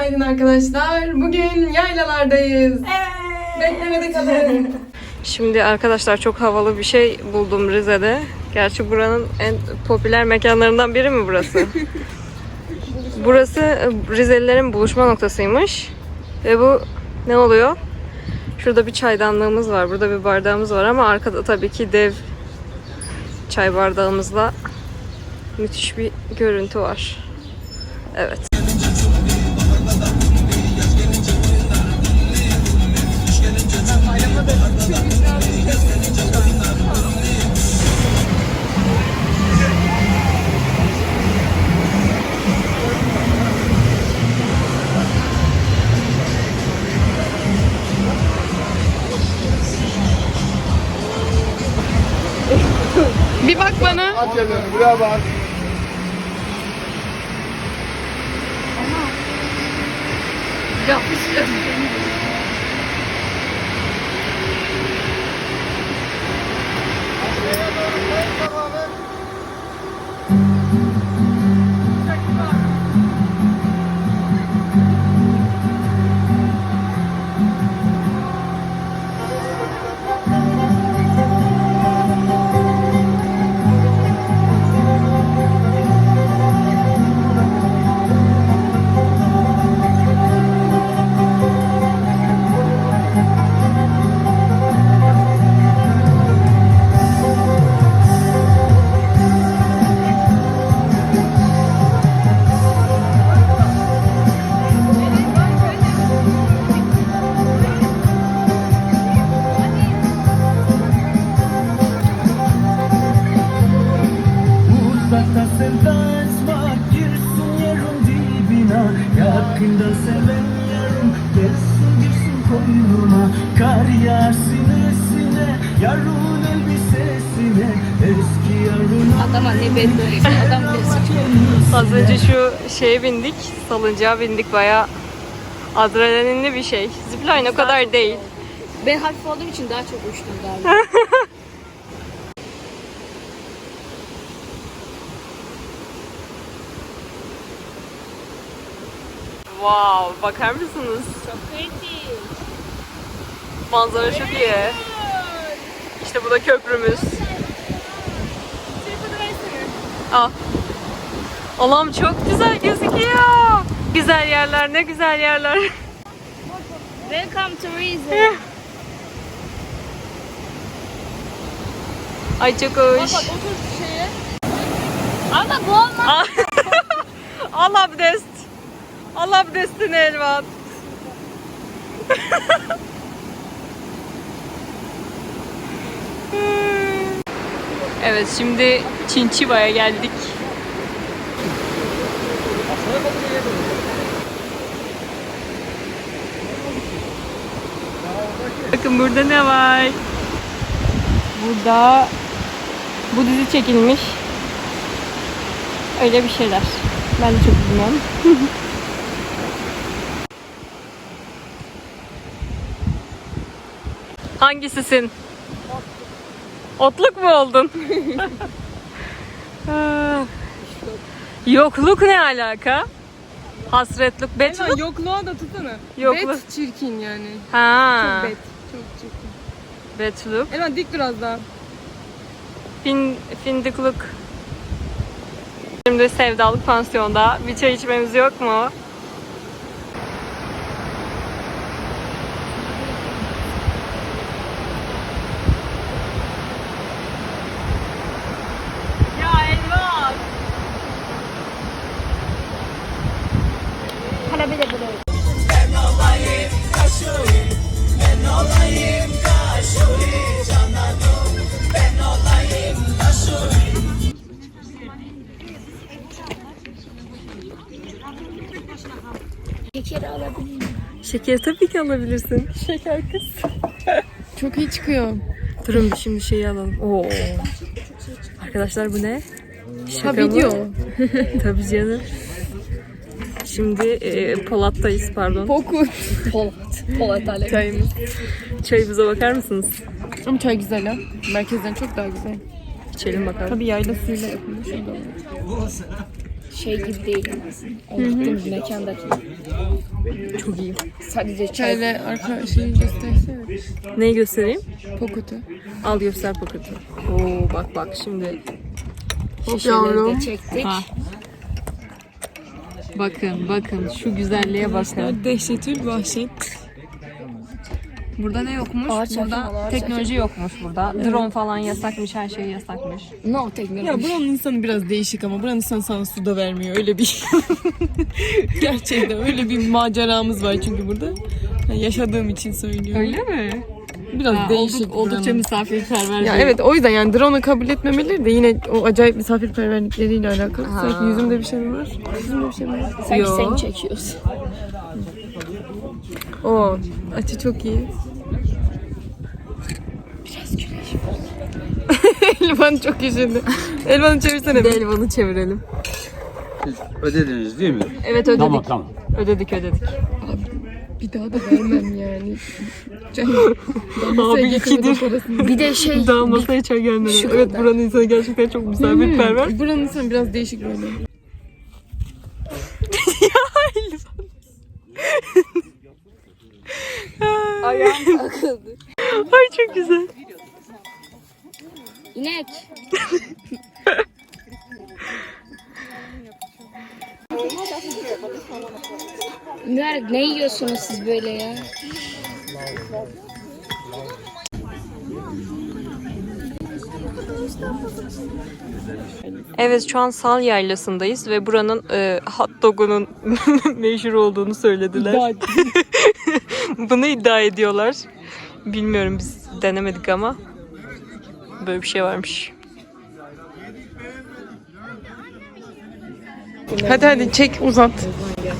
Günaydın arkadaşlar. Bugün yaylalardayız. Beklemede kalın. Şimdi arkadaşlar çok havalı bir şey buldum Rize'de. Gerçi buranın en popüler mekanlarından biri mi burası? burası e, Rizelilerin buluşma noktasıymış. Ve bu ne oluyor? Şurada bir çaydanlığımız var. Burada bir bardağımız var ama arkada tabii ki dev çay bardağımızla müthiş bir görüntü var. Evet. Bir bak bana. Aç elini buraya bak. Yapmışım. Vem, vamos, vamos. Yakında seven yarın gelsin girsin koynuma Kar yağar sinesine yarın elbisesine Eski yarın Adama ne belli. Adam Az önce şu şeye bindik, salıncağa bindik. Bayağı adrenalinli bir şey. Zipline o kadar değil. Ben hafif olduğum için daha çok uçtum galiba. Wow, bakar mısınız? çok kritik. Manzara çok iyi. İşte bu da köprümüz. Al. Allah'ım çok güzel gözüküyor. Güzel yerler, ne güzel yerler. Welcome to Rize. Ay çok hoş. Ama bu olmaz. Al abdest. Al abdestini Elvan. evet şimdi Çinçiva'ya geldik. Bakın burada ne var? Burada bu dizi çekilmiş. Öyle bir şeyler. Ben de çok bilmiyorum. Hangisisin? Otluk mu oldun? Ah. Yokluk ne alaka? Hasretlik, Hemen betluk. yokluğa da tutana. Yokluk. Bet çirkin yani. Ha. Çok bet. Çok çirkin. Betluk. Hemen dik biraz daha. Fin, findikluk. Şimdi sevdalık pansiyonda. Bir çay içmemiz yok mu? Şeker alabilir Şeker tabii ki alabilirsin. Şeker kız. Çok iyi çıkıyor. Durun bir şimdi şeyi alalım. Oo. Arkadaşlar bu ne? Şaka mı? video. Tabii canım. Şimdi e, Polat'tayız pardon. Pokut. Polat. Polat hala. Çayımız. Çayımıza bakar mısınız? Ama çay güzel ha. Merkezden çok daha güzel. İçelim bakalım. Tabii yayla suyuyla yapılmış. Şey gibi değil. O gittiğimiz mekandaki. Çok iyi. Sadece çay. Şöyle arka şeyi göstersene. Neyi göstereyim? Pokutu. Al göster paketi. Oo bak bak şimdi. Şişeleri de çektik. Ha. Bakın bakın şu güzelliğe bakın. Dehşetül vahşet. Burada ne yokmuş? Ağır çekim, burada ağır teknoloji yokmuş burada. Drone falan yasakmış, her şey yasakmış. No teknoloji. Ya buranın insanı biraz değişik ama buranın insanı sana su da vermiyor. Öyle bir... Gerçekten öyle bir maceramız var çünkü burada. Ha, yaşadığım için söylüyorum. Öyle mi? Biraz Ha, değişik olduk- oldukça misafirperver. Ya evet o yüzden yani drone'u kabul etmemeleri de yine o acayip misafirperverlikleriyle alakalı. Sanki yüzümde bir şey mi var? Yüzümde bir şey mi var? Sanki Yo. seni çekiyoruz. Oo, açı çok iyi. Biraz güneş. Elvan çok iyi şimdi. Elvan'ı çevirsene. bir. Elvan'ı çevirelim. Siz ödediniz değil mi? Evet ödedik. Tamam tamam. Ödedik ödedik. Bir daha da vermem yani. Canım. Abi ikidir. Bir de şey Daha masaya çay gelmedi. Şu Evet kadar. buranın insanı gerçekten çok misafirperver. Hmm, Buranın insanı biraz değişik böyle. ayağım takıldı. Ay çok güzel. İnek. ne, ne yiyorsunuz siz böyle ya? Evet şu an Sal Yaylası'ndayız ve buranın e, hot dog'unun meşhur olduğunu söylediler. Bunu iddia ediyorlar. Bilmiyorum biz denemedik ama böyle bir şey varmış. Hadi hadi çek uzat. Ya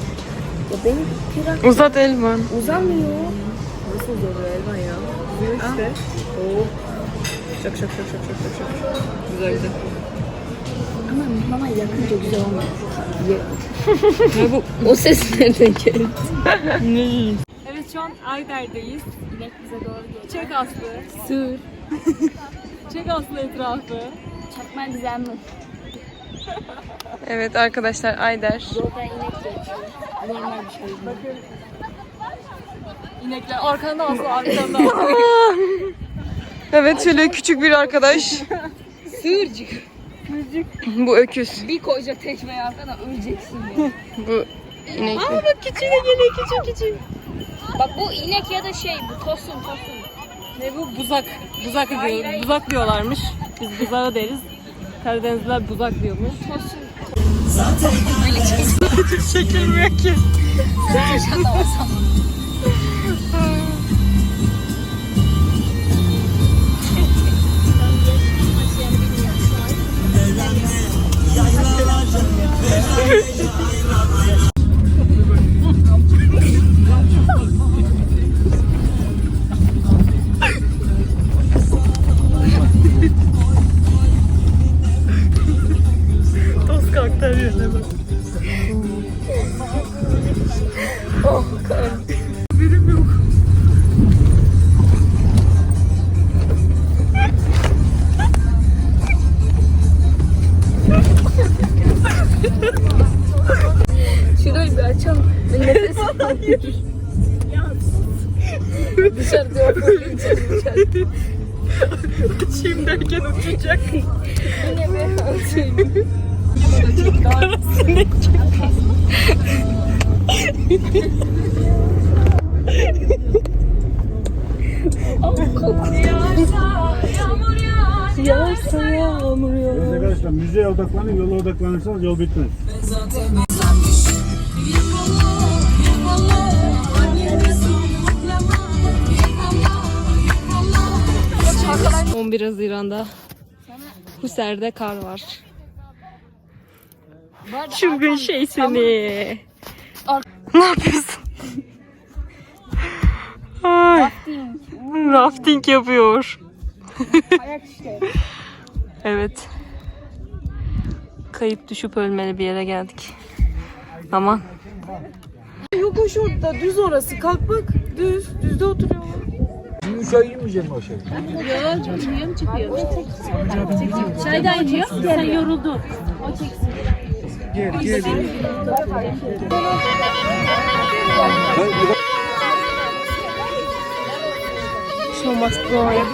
benim pirak Uzat Elvan. uzamıyor. Çok çok çok çok çok çok çok. Güzel güzel. Ama mama yakınca güzel olmuyor. o ses nereden geldi? Evet şu an Ayder'deyiz. İnek bize doğru geliyor. Çek Aslı. Sığır. Çek Aslı etrafı. Çakma güzel mi? Evet arkadaşlar Ayder. Yoldan inek geçiyor. Normal bir şey değil. İnekler arkanda Aslı arkanda. Evet şöyle küçük bir arkadaş. Sığırcık. Bu öküz. Bir koyacak tekmeyi arkana öleceksin. Bu inek. bak küçüğe geliyor küçük küçük. Bak bu inek ya da şey bu tosun tosun. ne bu? Buzak. Buzak Hayır, diyor. hayır. Buzak diyorlarmış. Biz buzağı deriz. Karadenizliler buzak diyormuş. Tosun. Çekilmiyor ki. Toz level. Yağarsa yağmur yağar. Arkadaşlar müzeye odaklanın, yola odaklanırsanız yol bitmez. 11 Haziran'da Husser'de kar var. Çılgın şey seni. Ne yapıyorsun? Ay, rafting yapıyor. Ayak işte. Evet. Kayıp düşüp ölmeli bir yere geldik. Aman. Yokuş orada düz orası. Kalk bak düz. Düzde oturuyor. Çaydan yiyor. Sen yoruldun. O çeksin. gel gel. So much going.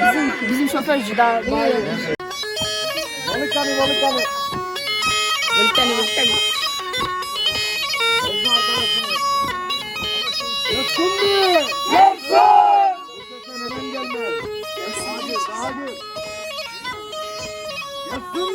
Bizim, bizim şoförcü daha daha iyi. Balık vamos balık kanı. Balık kanı, balık kanı. Yutkundu! Yoksa! Let's do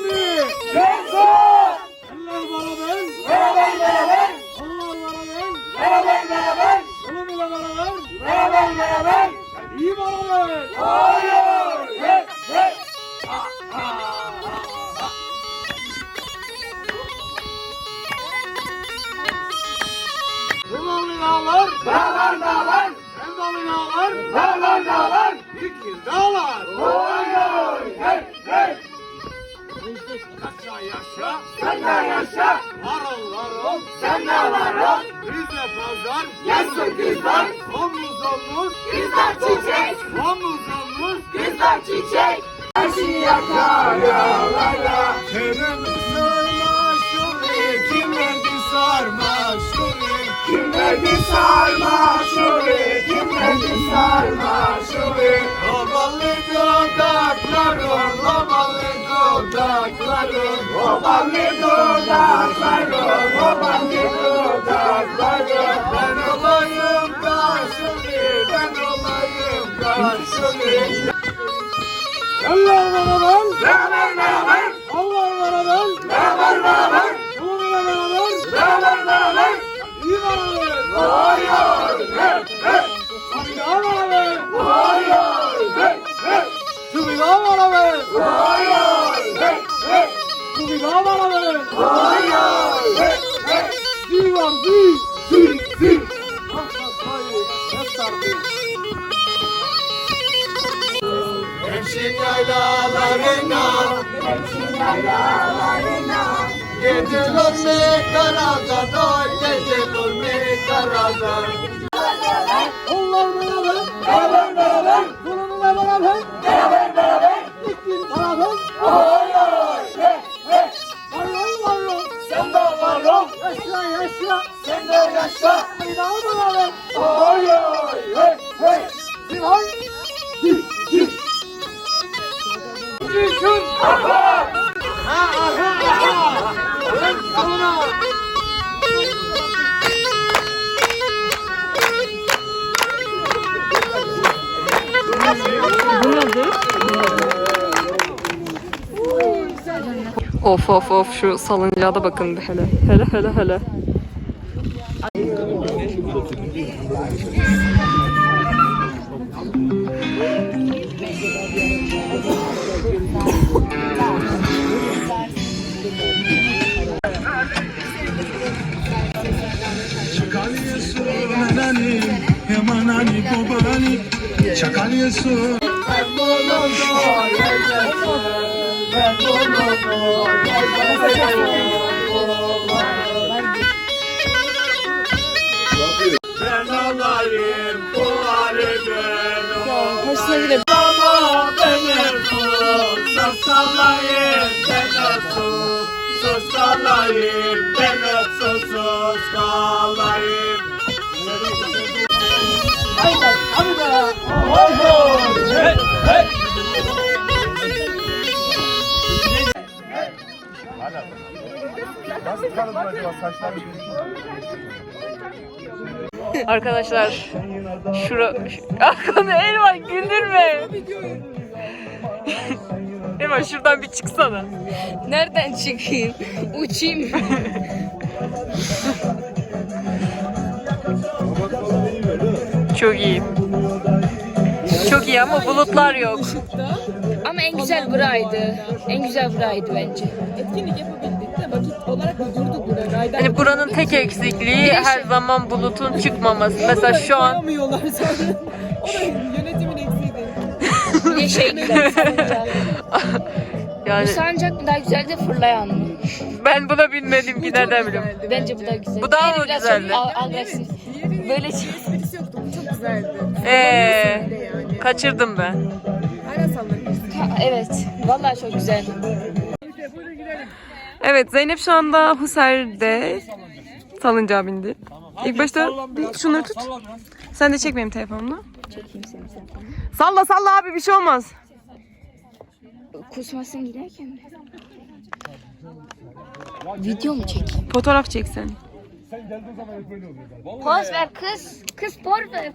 Yaşa yaşa. Sen de yaşa. Var ol var ol. Sen de var ol. Rize pazar. Yaşın kızlar. Omuz omuz. Kızlar çiçek. Omuz omuz. Kızlar çiçek. Her şeyi yakar yağlarla. Kerem sarma şunu kim verdi sarma. Kimledi sarma şubi, kimledi sarma şubi Obalı dudakların, obalı dudakların Obalı dudakların, obalı dudakların Ben olayım karşıbi, ben olayım karşıbi Yallah bana ben! Beraber beraber! Allah bana ben! Beraber beraber! Hayır! Hep! Hep! Suvidar bana be! Hayır! Hep! Hep! Suvidar bana be! Hayır! Hep! Hep! Suvidar bana be! Hayır! Hep! Hep! Divan di! Di! Di! Hemşin yaylalarına Hemşin yaylalarına tane. Of of of şu salıncağa da bakın hele. Hele hele hele. Çakal yesu Ben olayım bu haliden Hoşuna gidelim. Ama benim kul Sus kalayım ben ötsüz Sus kalayım ben ötsüz Sus kalayım Haydi hadi be Haydi Arkadaşlar şura Akonu Elvan güldürme. Elvan şuradan bir çıksana. Nereden çıkayım? Uçayım. Çok iyi. Çok iyi ama bulutlar yok. En güzel buraydı. En güzel buraydı bence. Etkinlik yapabildik de vakit olarak durduk burada. Hani buranın tek eksikliği her zaman bulutun çıkmaması. Mesela şu an Yapamıyorlar zaten. O da yönetimin eksiğiydi. Bir de şey güzel. salıncak. yani Bu sancak mı daha güzel de fırlayan mı? ben buna binmedim ki nereden bileyim. Bence bu da güzel. Bu daha Diğeri mı biraz güzeldi? a- agresif. Böyle şey. Esprisi yoktu. Bu çok güzeldi. Ee, yani. kaçırdım ben. Hala sallanıyorsun. Evet. Vallahi çok güzel. Evet Zeynep şu anda Husser'de salıncağa bindi. İlk başta bir şunları tut. Sen de çek benim telefonumu. Çekeyim seni sen. Salla salla abi bir şey olmaz. Kusmasın giderken mi? Video mu çekeyim? Fotoğraf çek sen. Poz ver kız. Kız poz ver.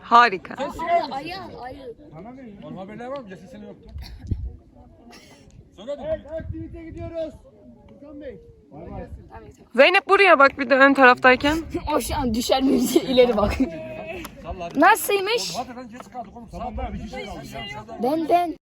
Harika. Ayı al ayı. Haberler var mı? Geçen sene yoktu. Aktivite gidiyoruz. Furkan Bey. Zeynep buraya bak bir de ön taraftayken. O şu an düşer mi diye ileri bak. Nasılmış? Hadi lan geç kaldık oğlum. Tamam ben bir kişi kaldı. Ben ben.